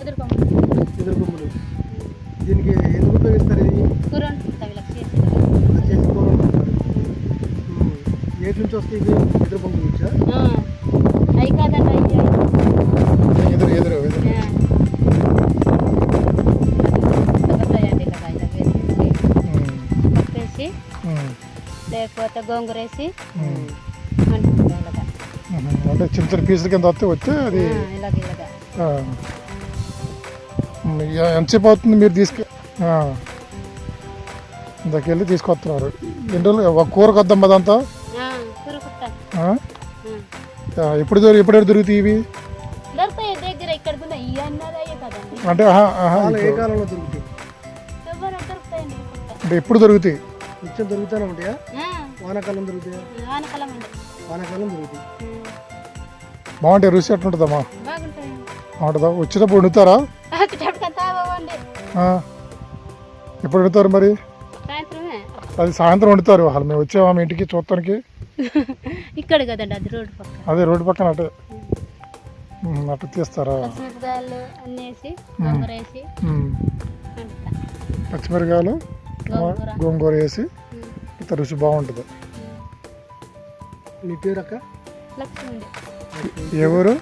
ఎదుర్కొమ్మ ఎదురు కొమ్ములు దీనికి ఎందుకు ఉపయోగిస్తారు ఇది? కూర చేసి కూర. ఏటి నుంచి వస్తాయి ఇవి? ఎదురు కొమ్ముల నుంచా అవి కాదండి అవి ఎదురు లేకపోతే గోంగూర వేసి. అంటే చిన్న చిన్న పీసుల కింద వస్తే వచ్చి అది ఇలాగ ఇలాగా. ఎంతసేపు అవుతుంది మీరు తీసుకు? ఆ. ఇందాకెళ్ళి తీసుకొస్తున్నారు. ఎన్ని రోజులు? ఒక కూరకు వద్దాం అదంతా ఎప్పుడు దొరి ఎప్పుడు దొరుకుతాయి ఇవి? అంటే అంటే ఎప్పుడు దొరుకుతాయి? నిత్యం దొరుకుతూనే ఉంటాయా? ఆ, వానాకాలం దొరుకుతాయా? ఆనకాలం అండి. వానాకాలం దొరుకుతాయి. బాగుంటాయి రుచి ఎట్లుంటుందమ్మా? బాగుంటుందా? వచ్చేటప్పుడు వండుతారా. ఎప్పుడు వండుతారు మరి? అది సాయంత్రం వండుతారు వాళ్ళు మేము వచ్చామా మీ ఇంటికి చూడటానికి. ఇక్కడ కదండి అది రోడ్డు పక్క అదే రోడ్డు పక్కన అటే. అటు తీస్తారా? పచ్చిమిరకాయలు గోంగూర వేసి. ఇంత రుచి బాగుంటుంది. మీ పేరు అక్క? ఏ ఊరు?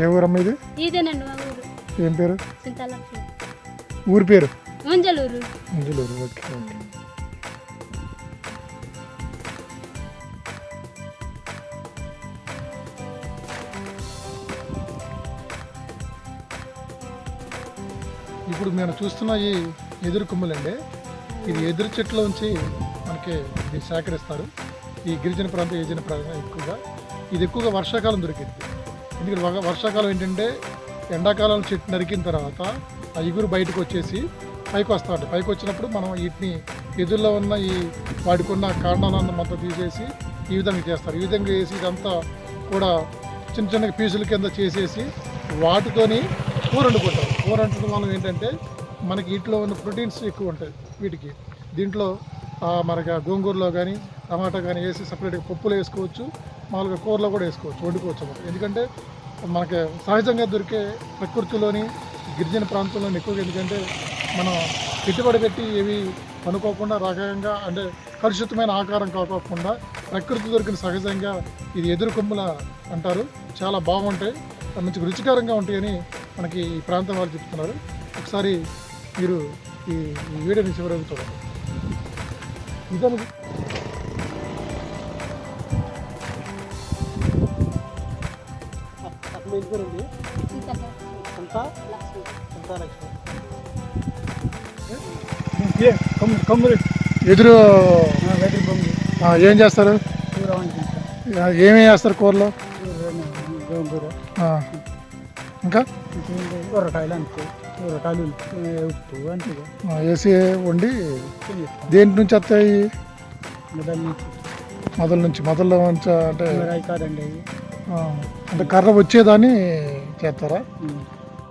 ఏ ఊరమ్మ ఇది? ఇదేనండి ఏం పేరు? ఊరి పేరు? ముంజలూరు. Okay okay. ఇప్పుడు మేము చూస్తున్న ఈ ఎదురు కొమ్ములండి ఇది ఎదురు చెట్ల నుంచి మనకి ఇది సేకరిస్తారు. ఈ గిరిజన ప్రాంతం గిరిజన ప్రాంతం ఎక్కువగా. ఇది ఎక్కువగా వర్షాకాలం దొరికింది. ఎందుకంటే వర్షాకాలం ఏంటంటే ఎండాకాలం చెట్టు నరికిన తర్వాత ఆ ఇగురు బయటకు వచ్చేసి పైకి వస్తూ ఉంటాయి పైకి వచ్చినప్పుడు మనం వీటిని ఎదురులో ఉన్న ఈ వాటికి ఉన్న కాండాలను మొత్తం తీసేసి ఈ విధంగా చేస్తారు. ఈ విధంగా చేసి ఇదంతా కూడా చిన్న చిన్న పీసుల కింద చేసేసి వాటితోని కూర వండుకుంటారు కూర వండటం వల్ల ఏంటంటే మనకి వీటిలో ఉన్న ప్రోటీన్స్ ఎక్కువ ఉంటాయి వీటికి. దీంట్లో మనకి గోంగూరలో కానీ టమాటా కానీ వేసి సపరేట్గా పప్పులు వేసుకోవచ్చు మామూలుగా కూరలో కూడా వేసుకోవచ్చు వండుకోవచ్చు ఎందుకంటే మనకి సహజంగా దొరికే ప్రకృతిలోని గిరిజన ప్రాంతంలోని ఎక్కువగా ఎందుకంటే మనం పెట్టుబడి పెట్టి ఏవి అనుకోకుండా రకంగా అంటే కలుషితమైన ఆకారం కాకోకుండా ప్రకృతి దొరికిన సహజంగా ఇది ఎదురు కొమ్ముల అంటారు. చాలా బాగుంటాయి. మంచి రుచికరంగా ఉంటాయని మనకి ఈ ప్రాంతం వాళ్ళు చెప్తున్నారు. ఒకసారి మీరు ఈ ఈ వీడియోని చివరకు చూడండి. ఇదని ఇంటి పేరు ఉంది లక్ష్మి. ఎదురు ఏం చేస్తారు? ఏమేమి వేస్తారు కూరలో? ఇంకా? ఉరకాయలు అంతే. ఉరకాయలు ఉప్పు అంతే వేసి వండి దేంటి నుంచి వస్తాయి? దాని నుంచి. మొదల నుంచి అంటే కాదండి అంటే కర్ర వచ్చేదాన్ని చేస్తారా?